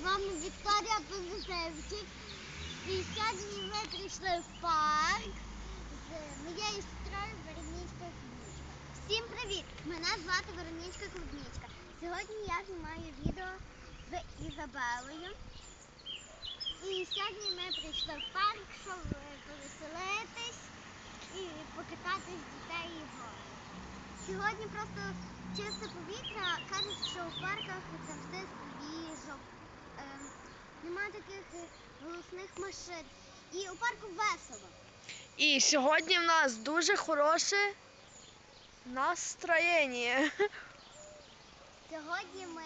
З вами Вікторія Позитевчик. І сьогодні ми прийшли в парк з моєю сестрою Веронічкою Клубнічка. Всім привіт! Мене звати Веронічка Клубнічка. Сьогодні я знімаю відео з Ізабелою. І сьогодні ми прийшли в парк, щоб повеселитись і покататись дітей і гори. Сьогодні просто чисте повітря. Кажуть, що в парках завжди свіжо. Ем, нема таких е, голосних машин. І у парку весело. І сьогодні в нас дуже хороше настроєння. Сьогодні ми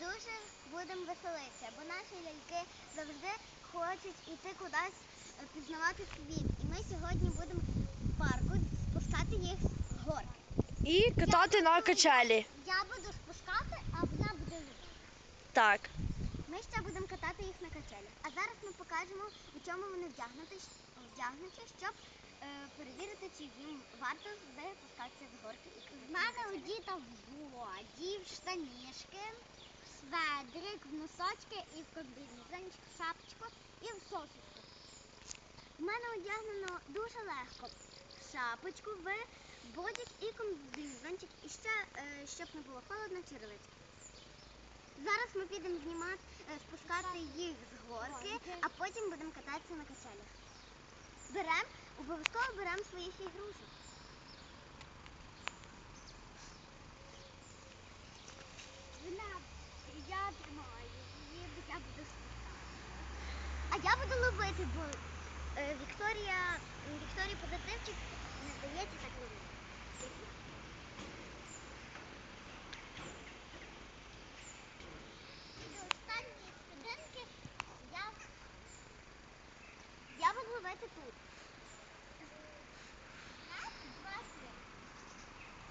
дуже будемо веселитися, бо наші ляльки завжди хочуть іти кудись е, пізнавати світ. І ми сьогодні будемо в парку спускати їх з горки. І катати на качелі. Я буду спускати, а вона буде. Так. Ми ще будемо катати їх на качелях. А зараз ми покажемо, у чому вони вдягнуті, щоб е, перевірити, чи їм варто де пускатися з горки. В мене одіта в воді, в штанішки, в сведрик, в носочки і в комбінезончик, в шапочку і в сосочку. В мене одягнено дуже легко. Шапочку, в бодік і комбінезончик, і ще, е, щоб не було холодно, черевички. Зараз ми підемо знімати, е, спускати їх з горки, а потім будемо кататися на качелях. Беремо, обов'язково беремо своїх ігрушок. Вона, я тримаю її, бо я буду спускати. А я буду ловити, бо е, Вікторія, Вікторія позитивчик не здається так ловити. як я. До останньої сходинки я, я тут.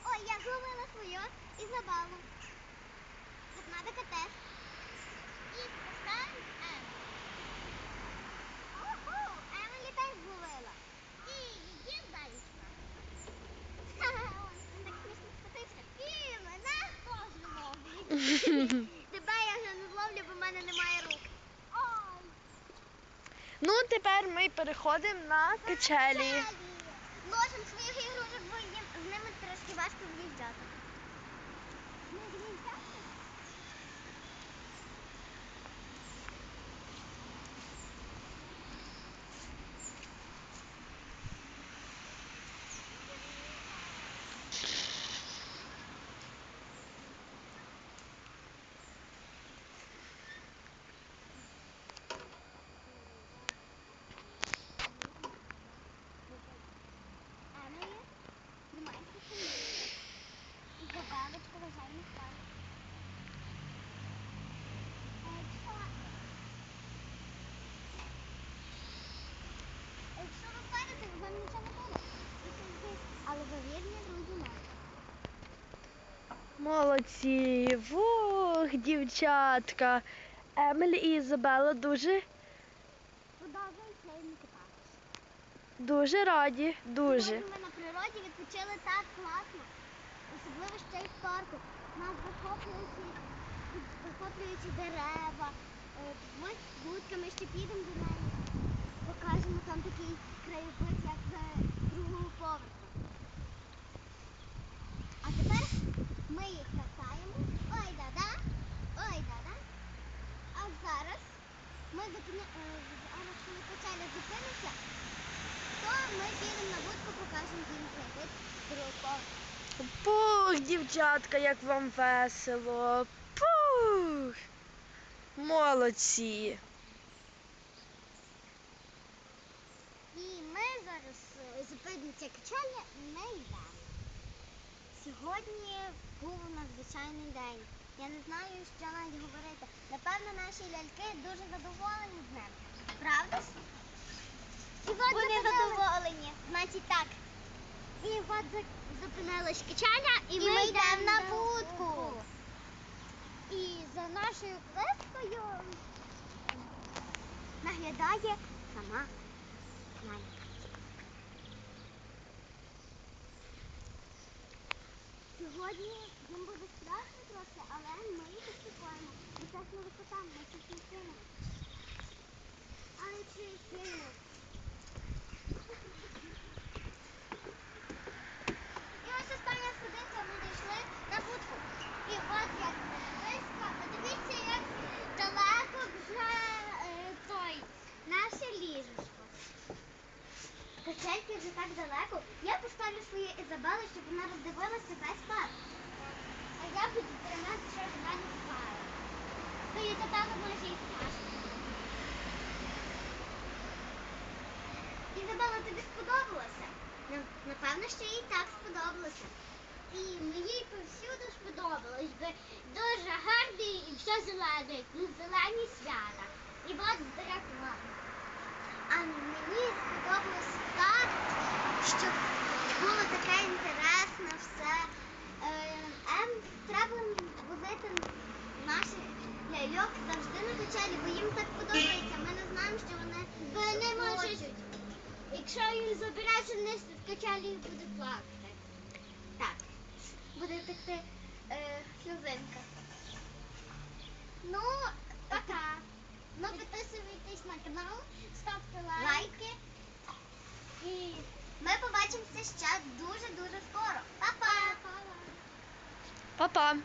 Ой, я зловила свою і забаву. Надо теж. І спускаємо Ему. Ого, Емілі теж зловила. І її дальше. Він так смішно скотився. І мене теж ловлять. Тебе я вже не зловлю, бо в мене немає рук. Ой, Ну, тепер ми переходимо на качелі. Ложимо своїх ігрушок, бо їм з ними трошки важко в'їжджати. Ми в'їжджати? Емілі, тримайся сильніше. Ізабелочку, вважай, не впаде. А якщо... А Якщо ви впадете, вам нічого не буде. Але ви вірні, друзі, мої. Молодці. Вух, дівчатка. Емілі і Ізабела дуже, Подобається не кататися. дуже раді. Дуже. Ми на природі відпочили так класно, особливо ще й в парку. Нас захоплюючі, дерева. Е, Ми з вудками ще підемо до неї. Покажемо там такий краєвид, як з другого поверху. А тепер ми їх катаємо. Ой, да-да, ой, да-да. А зараз ми зупини... е, зараз коли качеля зупиниться, то ми підемо на вудку, покажемо їм краєвид з. Пух, дівчатка, як вам весело. Пух. Молодці. І ми зараз е, зупинимося качеля і ми йдемо. Сьогодні був надзвичайний день. Я не знаю, що навіть говорити. Напевно, наші ляльки дуже задоволені з ним. Правда ж? Вони задоволені. Значить так. І от зупинилась качеля, і, ми, йдемо на вудку. І за нашою клепкою наглядає сама лялька. Сьогодні їм буде страшно трохи, але ми їх успокоїмо. Це ж не висота, ми щось не кинемо. Але чи кинемо? І ось остання сходинка ми дійшли на будку. І от як близько, подивіться, як далеко вже е, той наше ліжечко. Качельки вже так далеко. Я поставлю свою Ізабелу, щоб вона роздивилася весь парк. А я буду тримати, що вона не спала. То Ізабела може і страшно. Ізабела, тобі сподобалося? Напевно, що їй так сподобалося. І мені повсюди сподобалось, бо дуже гарний і все зелене, ну, зелені свята. І от дракон. А мені сподобалось так, щоб було таке інтересне все. Е, Ем, треба возити наших ляльок завжди на качелі, бо їм так подобається. Ми не знаємо, що вони, вони можуть. Якщо їх забереш, вони в качелі будуть плакати. Так, буде текти е, сльозинка. Ну, пока. Ну, підписуйтесь на канал, ставте лайки. І ми побачимося ще дуже-дуже скоро. Па-па! Па-па.